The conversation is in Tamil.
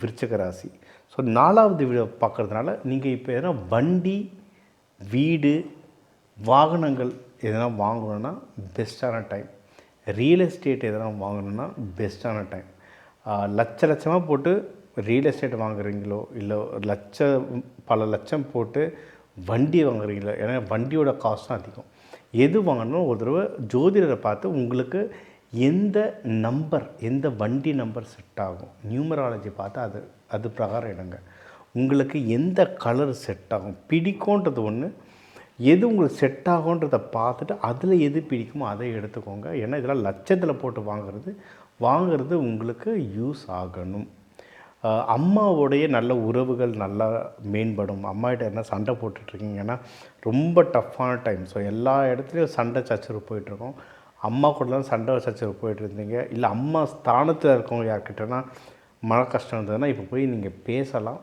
விருச்சக ராசி. ஸோ நாலாவது வீடு பார்க்குறதுனால நீங்கள் இப்போ எதனா வண்டி வீடு வாகனங்கள் எதனா வாங்கணுன்னா பெஸ்ட்டான டைம் ரியல் எஸ்டேட் எதனா வாங்கணுன்னா பெஸ்ட்டான டைம் லட்ச லட்சமாக போட்டு ரியல் எஸ்டேட் வாங்குறீங்களோ இல்லை ஒரு லட்ச பல லட்சம் போட்டு வண்டி வாங்குறீங்களோ ஏன்னா வண்டியோட காஸ்ட்டும் அதிகம். எது வாங்கணும் ஒரு தடவை ஜோதிடரை பார்த்து உங்களுக்கு எந்த நம்பர் எந்த வண்டி நம்பர் செட் ஆகும்? நியூமராலஜி பார்த்தா அது அது பிரகாரம் எடுங்க உங்களுக்கு எந்த கலர் செட் ஆகும்? பிடிக்கும்ன்றது ஒன்று எது உங்களுக்கு செட் ஆகுன்றதை பார்த்துட்டு அதில் எது பிடிக்குமோ அதை எடுத்துக்கோங்க. ஏன்னா இதெல்லாம் லட்சத்தில் போட்டு வாங்குறது வாங்கிறது உங்களுக்கு யூஸ் ஆகணும். அம்மாவோடைய அம்மாவுடைய நல்ல உறவுகள் நல்லா மேம்படும். அம்மாகிட்ட என்ன சண்டை போட்டுட்ருக்கீங்கன்னா ரொம்ப டஃப்பான டைம் ஸோ எல்லா இடத்துலையும் சண்டை சச்சரவு போயிட்டுருக்கோம் அம்மா கூடலாம் சண்டை சச்சரவு போயிட்டு இருந்தீங்க இல்லை அம்மா ஸ்தானத்தில் இருக்கவங்க யார்கிட்டனா மன கஷ்டம் இருந்ததுன்னா இப்போ போய் நீங்கள் பேசலாம்.